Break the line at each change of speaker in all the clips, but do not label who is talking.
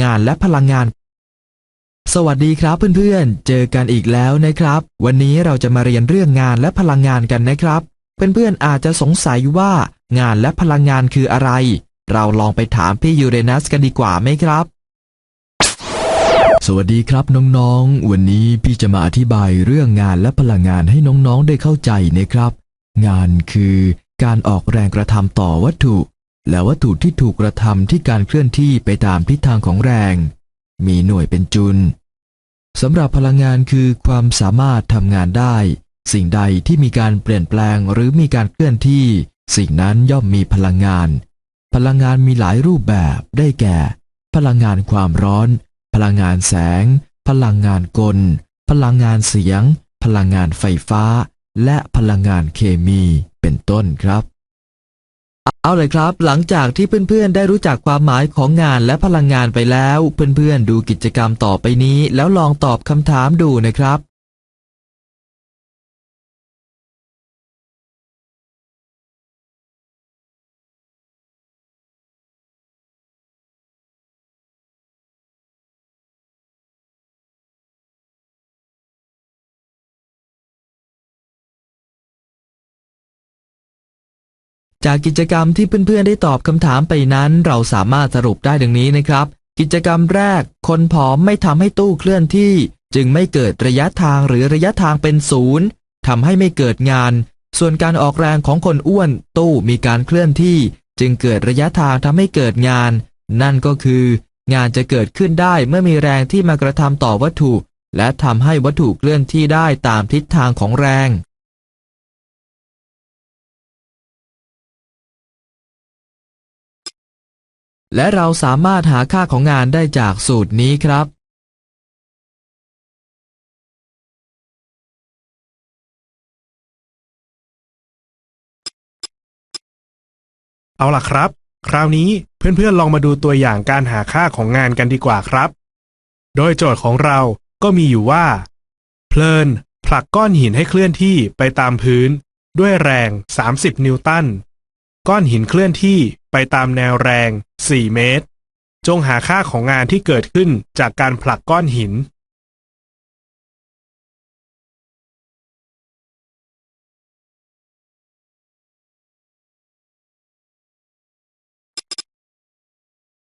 งานและพลังงาน สวัสดีครับเพื่อนๆ เจอกันอีกแล้วนะครับ วันนี้เราจะมาเรียนเรื่องงานและพลังงานกันนะครับ เพื่อนๆอาจจะสงสัยว่า งานและพลังงานคืออะไร เราลองไปถามพี่ยูเรนัสกันดีกว่าไหมครับ สวัสดีครับน้องๆ วันนี้พี่จะมาอธิบายเรื่องงานและพลังงานให้น้องๆได้เข้าใจนะครับ งานคือการออกแรงกระทำต่อวัตถุ และวัตถุที่ถูกกระทำที่การเคลื่อนที่ไปตามทิศทางของแรง มีหน่วยเป็นจุลสำหรับพลังงานคือความสามารถทำงานได้ สิ่งใดที่มีการเปลี่ยนแปลงหรือมีการเคลื่อนที่ สิ่งนั้นย่อมมีพลังงาน พลังงานมีหลายรูปแบบได้แก่ พลังงานความร้อน พลังงานแสง พลังงานกล พลังงานเสียง พลังงานไฟฟ้า และพลังงานเคมีเป็นต้นครับ เอาเลยครับ หลังจากที่เพื่อนๆ ได้รู้จักความหมายของงานและพลังงานไปแล้ว เพื่อนๆ ดูกิจกรรมต่อไปนี้ แล้วลองตอบคำถามดูนะครับ จากกิจกรรมที่เพื่อนๆได้ตอบคำถามไปนั้น เราสามารถสรุปได้ดังนี้นะครับ กิจกรรมแรก คนผอมไม่ทำให้ตู้เคลื่อนที่ จึงไม่เกิดระยะทางหรือระยะทางเป็นศูนย์ทำให้ไม่เกิดงาน ส่วนการออกแรงของคนอ้วน ตู้มีการเคลื่อนที่ จึงเกิดระยะทางทำให้เกิดงาน นั่นก็คือ งานจะเกิดขึ้นได้เมื่อมีแรงที่มากระทำต่อวัตถุ และทำให้วัตถุเคลื่อนที่ได้ตามทิศทางของแรง และเราสามารถหาค่าของงานได้จากสูตรนี้ครับ
เอาล่ะครับ คราวนี้เพื่อนๆลองมาดูตัวอย่างการหาค่าของงานกันดีกว่าครับ โดยโจทย์ของเราก็มีอยู่ว่า เพลินผลักก้อนหินให้เคลื่อนที่ไปตามพื้น ด้วยแรง 30 นิวตัน ก้อนหินเคลื่อนที่ไปตามแนวแรง 4 เมตร จงหาค่าของงานที่เกิดขึ้นจากการผลักก้อนหิน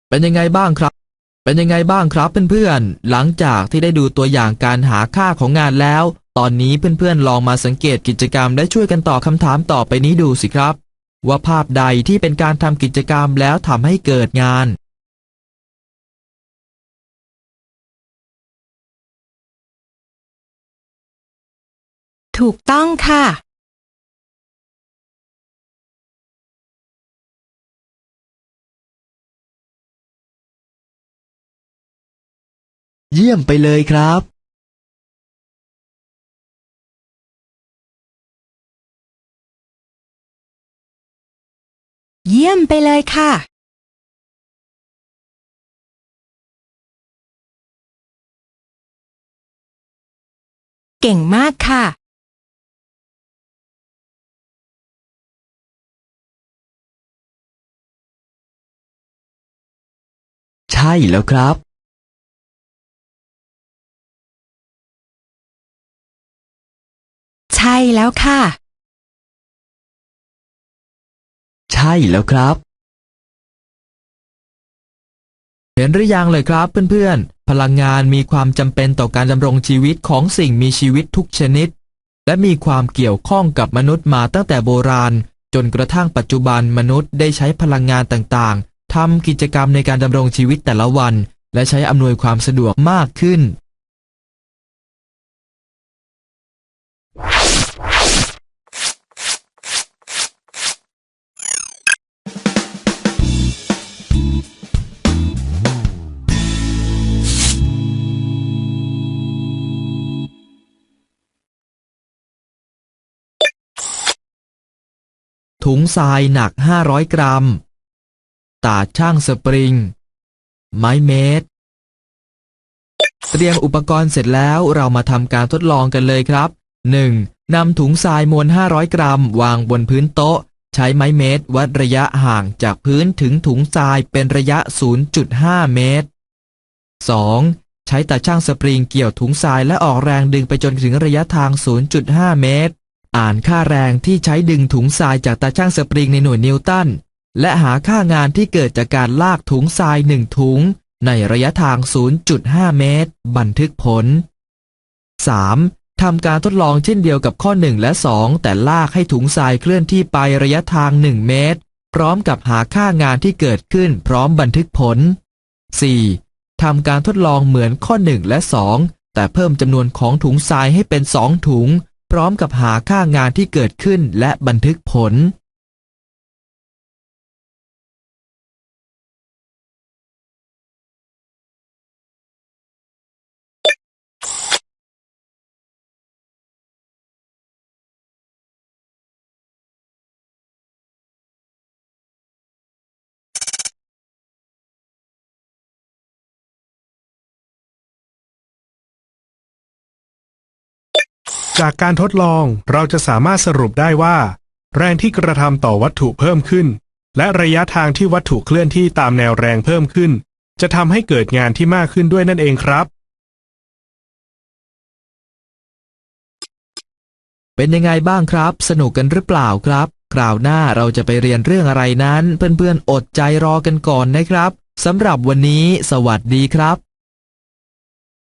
เป็นยังไงบ้างครับ เป็นยังไงบ้างครับเพื่อนๆ หลังจากที่ได้ดูตัวอย่างการหาค่าของงานแล้ว ตอนนี้เพื่อนๆ ลองมาสังเกตกิจกรรมและช่วยกันตอบคำถามต่อไปนี้ดูสิครับ ว่าภาพใดที่เป็นการทำกิจกรรมแล้วทำให้เกิดงาน
ถูกต้องค่ะ
เยี่ยมไปเลยครับ
เยี่ยมไปเลยค่ะ เก่งมากค่ะ
ใช่แล้วครับ
ใช่แล้วค่ะ
ช่แล้วครับ เห็นหรือยังเลยครับเพื่อนๆ พลังงานมีความจำเป็นต่อการดำรงชีวิตของสิ่งมีชีวิตทุกชนิด และมีความเกี่ยวข้องกับมนุษย์มาตั้งแต่โบราณ จนกระทั่งปัจจุบันมนุษย์ได้ใช้พลังงานต่างๆทำกิจกรรมในการดำรงชีวิตแต่ละวัน และใช้อำนวยความสะดวกมากขึ้น ถุงทรายหนัก 500 กรัม ตาช่างสปริง ไม้เมตร เตรียมอุปกรณ์เสร็จแล้วเรามาทำการทดลองกันเลยครับ 1. นำถุงทรายมวล 500 กรัม วางบนพื้นโต๊ะ ใช้ไม้เมตร วัดระยะห่างจากพื้นถึงถุงทรายเป็นระยะ 0.5 เมตร 2. ใช้ตาช่างสปริงเกี่ยวถุงทรายและออกแรงดึงไปจนถึงระยะทาง 0.5 เมตร อ่านค่าแรงที่ใช้ดึงถุงทรายจากตาช่างสปริงในหน่วยนิวตัน และหาค่างานที่เกิดจากการลากถุงทรายหนึ่งถุง ในระยะทาง 0.5 เมตร บันทึกผล 3. ทำการทดลองเช่นเดียวกับข้อ 1 และ 2 แต่ลากให้ถุงทรายเคลื่อนที่ไประยะทาง 1 เมตร พร้อมกับหาค่างานที่เกิดขึ้นพร้อมบันทึกผล 4. ทำการทดลองเหมือนข้อ 1 และ 2 แต่เพิ่มจำนวนของถุงทรายให้เป็น 2 ถุง พร้อมกับหาค่างานที่เกิดขึ้นและบันทึกผล
จากการทดลองเราจะสามารถสรุปได้ว่า แรงที่กระทำต่อวัตถุเพิ่มขึ้น และระยะทางที่วัตถุเคลื่อนที่ตามแนวแรงเพิ่มขึ้น จะทำให้เกิดงานที่มากขึ้นด้วยนั่นเองครับ
เป็นยังไงบ้างครับ สนุกกันหรือเปล่าครับ คราวหน้าเราจะไปเรียนเรื่องอะไรนั้น เพื่อนๆอดใจรอกันก่อนนะครับสำหรับวันนี้ สวัสดีครับ